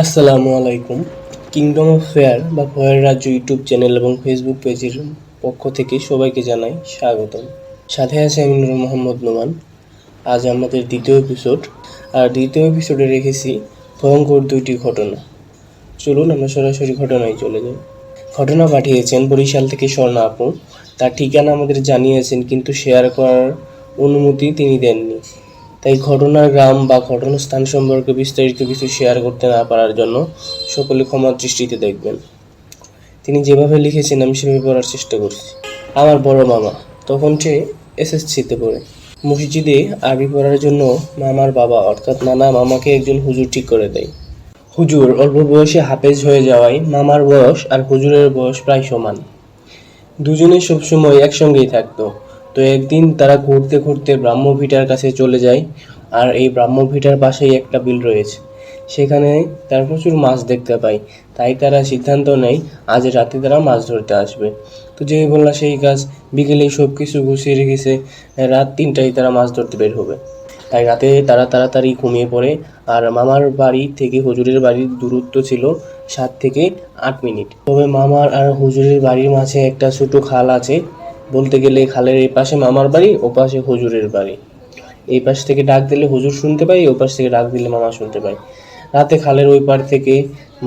আসসালামু আলাইকুম। Kingdom of fair বা ভয়ের রাজ্য ইউটিউব চ্যানেল এবং ফেসবুক পেজের পক্ষ থেকে সবাইকে জানাই স্বাগতম। সাথে আছে আমি নূর মোহাম্মদ নোমান। আজ আমাদের দ্বিতীয় এপিসোড আর দ্বিতীয় এপিসোডে রেখেছি ভয়ঙ্কর দুইটি ঘটনা। চলুন আমরা সরাসরি ঘটনায় চলে যাই। ঘটনা পাঠিয়েছেন বরিশাল থেকে স্বর্ণা আপু। তার ঠিকানা আমাদের জানিয়েছেন, কিন্তু শেয়ার করার অনুমতি তিনি দেননি। তাই ঘটনার গ্রাম বা ঘটনাস্থান সম্পর্কে বিস্তারিত কিছু শেয়ার করতে না পারার জন্য সকলে ক্ষমার দৃষ্টিতে দেখবেন। তিনি যেভাবে লিখেছেন, আমি সেভাবে পড়ার চেষ্টা করছি। আমার বড় মামা তখন সে এসএসসিতে পড়ে। মসজিদে আরবি পড়ার জন্য মামার বাবা, অর্থাৎ নানা মামাকে একজন হুজুর ঠিক করে দেয়। হুজুর অল্প বয়সে হাফেজ হয়ে যাওয়ায় মামার বয়স আর হুজুরের বয়স প্রায় সমান। দুজনে সবসময় একসঙ্গেই থাকতো। তো একদিন তারা ঘুরতে ঘুরতে ব্রাহ্ম ভিটার কাছে চলে যায়, আর এই ব্রাহ্ম ভিটার পাশেই একটা বিল রয়েছে। সেখানে তারা প্রচুর মাছ দেখতে পায়। তাই তারা সিদ্ধান্ত নেয়, আজ রাতে তারা মাছ ধরতে আসবে। তো যেই বললাম সেই কাজ, বিকেলেই সব কিছু গুছিয়ে রেখেছে, রাত তিনটায় তারা মাছ ধরতে বের হবে। তাই রাতে তারা তাড়াতাড়ি ঘুমিয়ে পড়ে, আর মামার বাড়ি থেকে হুজুরের বাড়ির দূরত্ব ছিল সাত থেকে আট মিনিট। তবে মামার আর হুজুরের বাড়ির মাঝে একটা ছোটো খাল আছে বলতে গেলে খালের এই পাশে মামার বাড়ি, ও পাশে হুজুরের বাড়ি। এই পাশ থেকে ডাক দিলে হুজুর শুনতে পাই ও পাশ থেকে ডাক দিলে মামা শুনতে পাই রাতে খালের ওই পার থেকে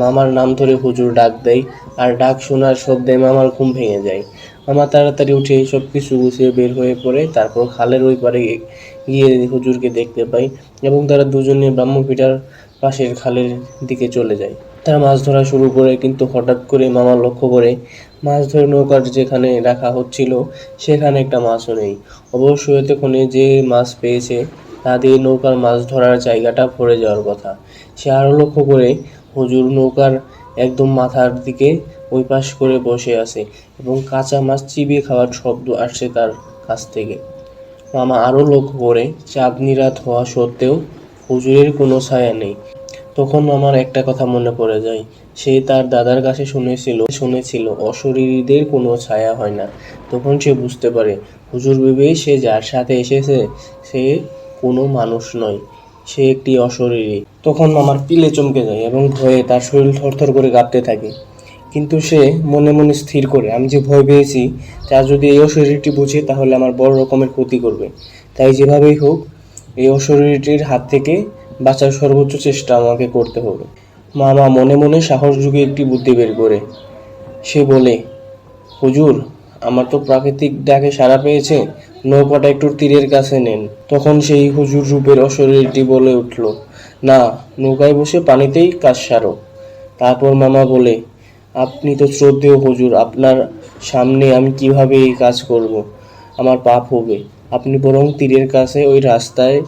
মামার নাম ধরে হুজুর ডাক দেয়, আর ডাক শোনার শব্দে মামার ঘুম ভেঙে যায়। মামা তাড়াতাড়ি উঠে সব কিছু গুছিয়ে বের হয়ে পড়ে, তারপর খালের ওই পারে গিয়ে হুজুরকে দেখতে পাই এবং তারা দুজনে ব্রাহ্মপিঠার পাশের খালের দিকে চলে যায়। তারা মাছ ধরা শুরু করে, কিন্তু হঠাৎ করে মামা লক্ষ্য করে মাছ ধরে নৌকার যেখানে রাখা হচ্ছিল, সেখানে একটা মাছও নেই। অবশ্য এতক্ষণে যে মাছ পেয়েছে, তা দিয়ে নৌকার মাছ ধরার জায়গাটা ভরে যাওয়ার কথা। সে আরও লক্ষ্য করে, হুজুর নৌকার একদম মাথার দিকে ওই পাশ করে বসে আছে এবং কাঁচা মাছ চিবিয়ে খাওয়ার শব্দ আসছে তার কাছ থেকে। মামা আরও লক্ষ্য করে, চাঁদনি রাত হওয়া সত্ত্বেও হুজুরের কোনো ছায়া নেই। তখন আমার একটা কথা মনে পড়ে যায়। সে তার দাদার কাছে শুনেছিল শুনেছিল, অশরীরীদের কোনো ছায়া হয় না। তখন সে বুঝতে পারে, হুজুর ভেবে সে যার সাথে এসেছে, সে কোনো মানুষ নয়, সে একটি অশরীরী। তখন আমার পিলে চমকে যায় এবং ভয়ে তার শরীর থরথর করে কাঁপতে থাকে। কিন্তু সে মনে মনে স্থির করে, আমি যে ভয় পেয়েছি, তা যদি এই অশরীরটি বুঝে, তাহলে আমার বড় রকমের ক্ষতি করবে। তাই যেভাবেই হোক, এই অশরীরটির হাত থেকে বাঁচার সর্বোচ্চ চেষ্টা আমাকে করতে হবে। মামা মনে মনে সাহস যুগে একটি বুদ্ধি বের করে। সে বলে, হুজুর, আমার তো প্রাকৃতিক ডাকে সাড়া পেয়েছে, নৌকাটা একটু তীরের কাছে নেন। তখন সেই হুজুর রূপের অশরীরটি বলে উঠল, না, নৌকায় বসে পানিতেই কাজ সারো। তারপর মামা বলে, আপনি তো শ্রদ্ধেয় হুজুর, আপনার সামনে আমি কীভাবে এই কাজ করব? আমার পাপ হবে। আপনি বরং তীরের কাছে ওই রাস্তায়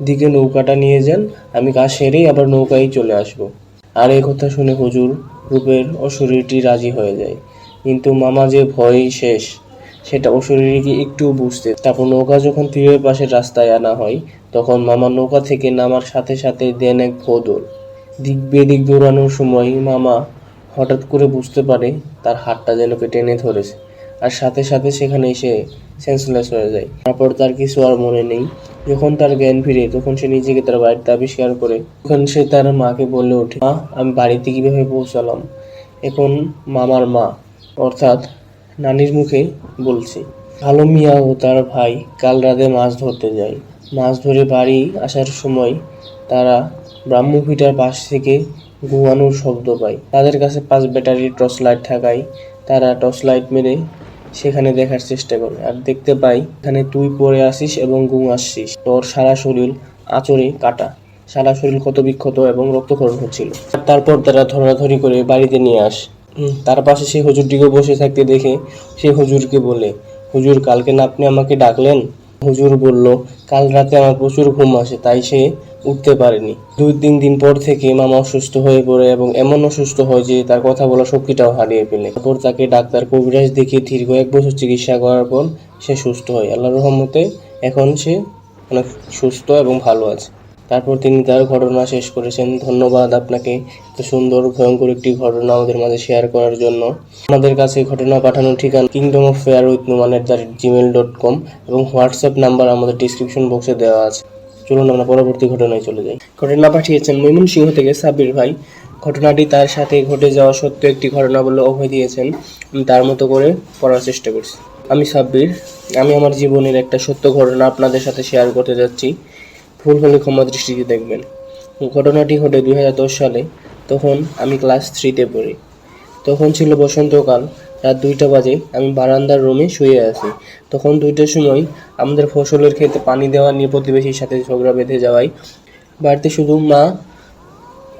দিকে নৌকাটা নিয়ে যান, আমি কাজ সেরেই আবার নৌকায় চলে আসব। আর এই কথা শুনে হুজুর রূপের অশরীরটি রাজি হয়ে যায়। কিন্তু মামা যে ভয় শেষ, সেটা অশরীরীকে একটু বুঝতে। তারপর নৌকা যখন তীরের পাশে রাস্তায় আনা হয়, তখন মামা নৌকা থেকে নামার সাথে সাথে দেন এক ভোদর। দিক বেদিক দৌড়ানোর সময় মামা হঠাৎ করে বুঝতে পারে তার হাতটা যেন টেনে ধরেছে। আর সাথে সাথে সেখানে এসে সেন্সলেস হয়ে যায়। তারপর তার কিছু আর মনে নেই। যখন তার জ্ঞান ফিরে, তখন সে নিজেকে তার বাড়িতে আবিষ্কার করে, তখন সে তার মাকে বলে ওঠে, মা, আমি বাড়িতে কীভাবে পৌঁছালাম? এখন মামার মা, অর্থাৎ নানির মুখে বলছি, ভালো মিয়া ও তার ভাই কাল রাতে মাছ ধরতে যায়। মাছ ধরে বাড়ি আসার সময় তারা ব্রাহ্মপিঠার পাশ থেকে ঘুমানোর শব্দ পায়। তাদের কাছে পাঁচ ব্যাটারির টর্চ লাইট থাকায় তারা টর্চ লাইট মেরে সেখানে দেখার চেষ্টা করে আর দেখতে পাই, এখানে তুই পড়ে আসিস এবং গুম আসছিস। তোর সারা শরীর আচরে কাটা। সারা শরীর ক্ষত বিক্ষত এবং রক্তক্ষরণ হচ্ছিল। তারপর তারা ধরাধরি করে বাড়িতে নিয়ে আস। তার পাশে সেই হুজুরটিকে বসে থাকতে দেখে সে হুজুরকে বলে, হুজুর, কালকে না আপনি আমাকে ডাকলেন? হুজুর বলল, কাল রাতে আমার প্রচুর ঘুম আসে, তাই সে উঠতে পারেনি। দুই তিন দিন পর থেকে মামা অসুস্থ হয়ে পড়ে এবং এমন অসুস্থ হয় যে তার কথা বলার শক্তিটাও হারিয়ে ফেলে। তারপর তাকে ডাক্তার কবিরাজ দেখিয়ে দীর্ঘ এক বছর চিকিৎসা করার পর সে সুস্থ হয়। আল্লাহর রহমতে এখন সে অনেক সুস্থ এবং ভালো আছে। তারপর তিনি তার ঘটনা শেষ করেছেন। ধন্যবাদ আপনাকে এত সুন্দর, ভয়ঙ্কর একটি ঘটনা আমাদের মাঝে শেয়ার করার জন্য। আমাদের কাছে ঘটনা পাঠানোর ঠিকানা kingdom of fair with Numan at the Gmail dot com এবং হোয়াটসঅ্যাপ নাম্বার আমাদের ডিসক্রিপশন বক্সে দেওয়া আছে। চলুন আমরা পরবর্তী ঘটনায় চলে যাই। ঘটনা পাঠিয়েছেন ময়মনসিংহ থেকে সাব্বির ভাই। ঘটনাটি তার সাথে ঘটে যাওয়া সত্য একটি ঘটনা বলে অভয় দিয়েছেন। তার মতো করে পড়ার চেষ্টা করছি। আমি সাব্বির, আমি আমার জীবনের একটা সত্য ঘটনা আপনাদের সাথে শেয়ার করতে যাচ্ছি। ভুল হলে ক্ষমা দৃষ্টিতে দেখবেন। ঘটনাটি ঘটে দুই হাজার দশ সালে, তখন আমি ক্লাস থ্রিতে পড়ি। তখন ছিল বসন্তকাল, রাত দুইটা বাজে, আমি বারান্দার রুমে শুয়ে আছি। তখন দুইটার সময় আমাদের ফসলের ক্ষেতে পানি দেওয়া নিয়ে প্রতিবেশীর সাথে ঝগড়া বেঁধে যাওয়ায় বাড়িতে শুধু মা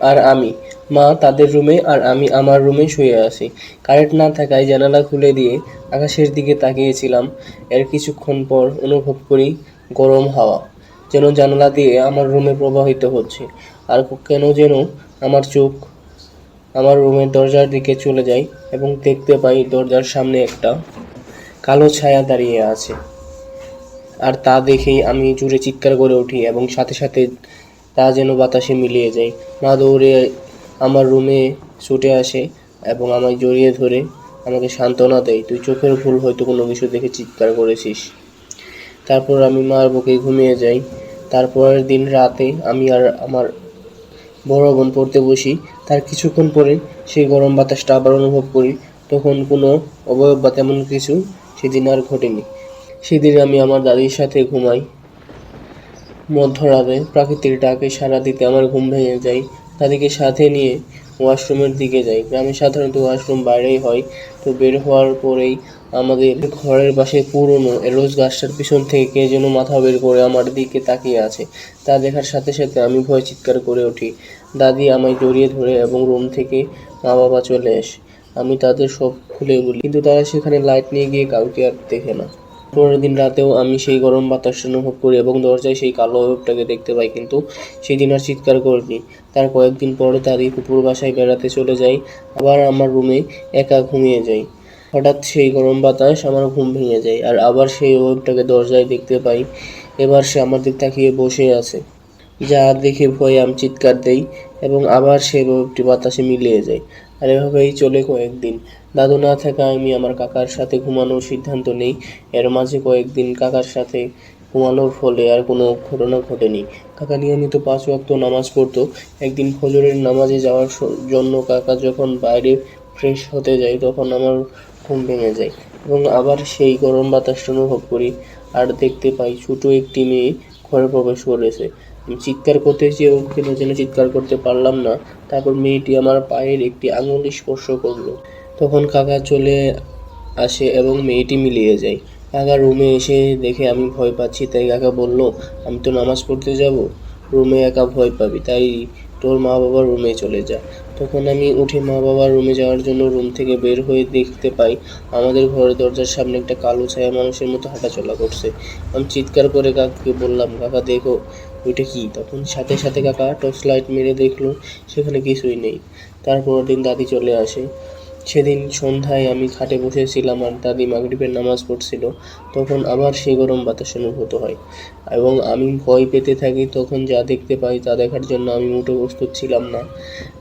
আর আমি, মা তাদের রুমে আর আমি আমার রুমে শুয়ে আছি। কারেন্ট না থাকায় জানালা খুলে দিয়ে আকাশের দিকে তাকিয়েছিলাম। এর কিছুক্ষণ পর অনুভব করি গরম হাওয়া। যেন জানালা দিয়ে আমার রুমে প্রবাহিত হচ্ছে। আর কেন যেন আমার চোখ আমার রুমের দরজার দিকে চলে যাই এবং দেখতে পাই দরজার সামনে একটা কালো ছায়া দাঁড়িয়ে আছে। আর তা দেখেই আমি জুড়ে চিৎকার করে উঠি এবং সাথে সাথে তা যেন বাতাসে মিলিয়ে যায়। মা দৌড়ে আমার রুমে ছুটে আসে এবং আমায় জড়িয়ে ধরে আমাকে সান্ত্বনা দেয়, তুই চোখের ভুল হয়তো কোনো কিছু দেখে চিৎকার করেছিস। তারপর আমি মার বুকে ঘুমিয়ে যাই। তারপরের দিন রাতে আমি আর আমার বড় বোন পড়তে বসি। তার কিছুক্ষণ পরে সেই গরম বাতাসটা আবার অনুভব করি। তখন কোনো অবয়ব বা তেমন কিছু সেদিন আর ঘটেনি। সেদিন আমি আমার দাদির সাথে ঘুমাই। মধ্যরাতে প্রাকৃতিক ডাকে সারা দিতে আমার ঘুম ভেঙে যায়। দাদিকে সাথে নিয়ে ওয়াশরুমের দিকে যাই। গ্রামে সাধারণত ওয়াশরুম বাইরেই হয়। তো বের হওয়ার পরেই আমাদের ঘরের পাশে পুরনো রোজ গাছটার পিছন থেকে কে যেন মাথা বের করে আমার দিকে তাকিয়ে আছে। তা দেখার সাথে সাথে আমি ভয় চিৎকার করে উঠি। দাদি আমায় জড়িয়ে ধরে এবং রুম থেকে মা বাবা চলে আসে আমি তাদের সব খুলে বলি, কিন্তু তারা সেখানে লাইট নিয়ে গিয়ে কাউকে আর দেখে না। পরের দিন রাতেও আমি সেই গরম বাতাস অনুভব করি এবং দরজায় সেই কালো অয়বটাকে দেখতে পাই, কিন্তু সেই দিন আর চিৎকার করিনি। তার কয়েকদিন পরে তারই কুকুর বাসায় বেড়াতে চলে যাই, আবার আমার রুমে একা ঘুমিয়ে যাই। হঠাৎ সেই গরম বাতাস আমার ঘুম ভেঙে যায় আর আবার সেই ওয়েবটাকে দরজায় দেখতে পাই। এবার সে আমার দিক তাকিয়ে বসে আছে। যা দেখে ভয়ে আমি চিৎকার দেই এবং আবার সেই ওয়েবটি বাতাসে মিলিয়ে যায়। আর এভাবেই চলে কয়েকদিন। দাদু না থাকা আমি আমার কাকার সাথে ঘুমানোর সিদ্ধান্ত নেই। এর মাঝে কয়েকদিন কাকার সাথে ঘুমানোর ফলে আর কোনো ঘটনা ঘটেনি। কাকা নিয়মিত পাঁচ ওয়াক্ত নামাজ পড়তো। একদিন ফজরের নামাজে যাওয়ার জন্য কাকা যখন বাইরে ফ্রেশ হতে যায় তখন আমার ঘুম ভেঙে যায় এবং আবার সেই গরম বাতাসটা অনুভব করি। আর দেখতে পাই ছোট একটি মেয়ে ঘরে প্রবেশ করেছে। চিৎকার করতে চেয়েও কেন যেন চিৎকার করতে পারলাম না। তারপর মেয়েটি আমার পায়ের একটি আঙুল স্পর্শ করল। তখন কাকা চলে আসে এবং মেয়েটি মিলিয়ে যায়। কাকা রুমে এসে দেখে আমি ভয় পাচ্ছি, তাই কাকা বলল, আমি তো নামাজ পড়তে যাব। রুমে একা ভয় পাবি, তাই তোর মা বাবার রুমে চলে যা। তখন আমি উঠে মা বাবার রুমে যাওয়ার জন্য রুম থেকে বের হয়ে দেখতে পাই, আমাদের ঘরের দরজার সামনে একটা কালো ছায়া মানুষের মতো হাঁটাচলা করছে। আমি চিৎকার করে কাকাকে বললাম, কাকা, দেখো, ওইটা কি? তখন সাথে সাথে কাকা টর্চ লাইট মেরে দেখল, সেখানে কিছুই নেই। তারপর দিন দাদি চলে আসে। সেদিন সন্ধ্যায় আমি খাটে বসেছিলাম আর দাদি মাগরিবের নামাজ পড়ছিল, তখন আবার সেই গরম বাতাস অনুভূত হয়। এবং আমি ভয় পেতে থাকি, তখন যা দেখতে পাই তা দেখার জন্য আমি মোটো প্রস্তুত ছিলাম না।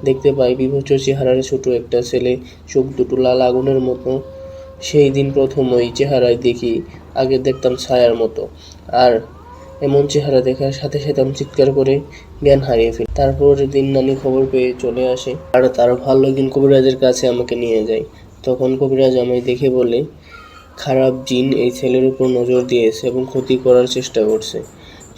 দেখতে পাই বিভৎস চেহারার ছোট একটা ছেলে, চোখ দুটো লাল আগুনের মতো। সেই দিন প্রথম ওই চেহারায় দেখি, আগে দেখতাম ছায়ার মতো। আর এমন চেহারা দেখার সাথে সাথে আমি চিৎকার করে জ্ঞান হারিয়ে ফেলি। তারপরের দিন নানি খবর পেয়ে চলে আসে আর তার ভালো একদিন কবিরাজের কাছে আমাকে নিয়ে যায়। তখন কবিরাজ আমায় দেখে বলে, খারাপ জিন এই ছেলের উপর নজর দিয়েছে এবং ক্ষতি করার চেষ্টা করছে।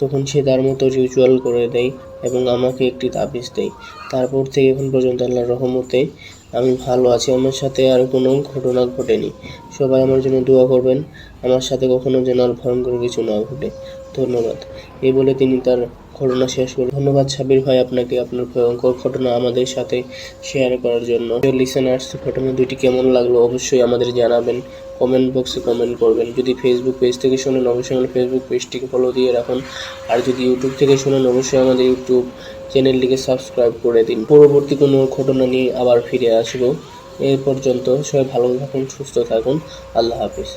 তখন সে তার মতো রিচুয়াল করে দেয় এবং আমাকে একটি তাবিজ দেয়। তারপর থেকে এখন পর্যন্ত আল্লাহর রহমতে আমি ভালো আছি। আমার সাথে আর কোনো ঘটনা ঘটেনি। সবাই আমার জন্য দোয়া করবেন। আমার সাথে কখনো যেন আর ভয়ঙ্কর কিছু না ঘটে। ধন্যবাদ। এই বলে তিনি তার ঘটনা শেষ করে ধন্যবাদ সাবির ভাই আপনাকে আপনার ভয়ঙ্কর ঘটনা আমাদের সাথে শেয়ার করার জন্য। লিসেনার্স ঘটনা দুটি কেমন লাগল অবশ্যই আমাদের জানাবেন। কমেন্ট বক্সে কমেন্ট করবেন। যদি ফেসবুক পেজ থেকে শোনেন, অবশ্যই আমার ফেসবুক পেজটিকে ফলো দিয়ে রাখুন। আর যদি ইউটিউব থেকে শোনেন, অবশ্যই আমাদের ইউটিউব চ্যানেলটিকে সাবস্ক্রাইব করে দিন। পরবর্তী কোনো ঘটনা নিয়ে আবার ফিরে আসব। এ পর্যন্ত সবাই ভালো থাকুন, সুস্থ থাকুন। আল্লাহ হাফিজ।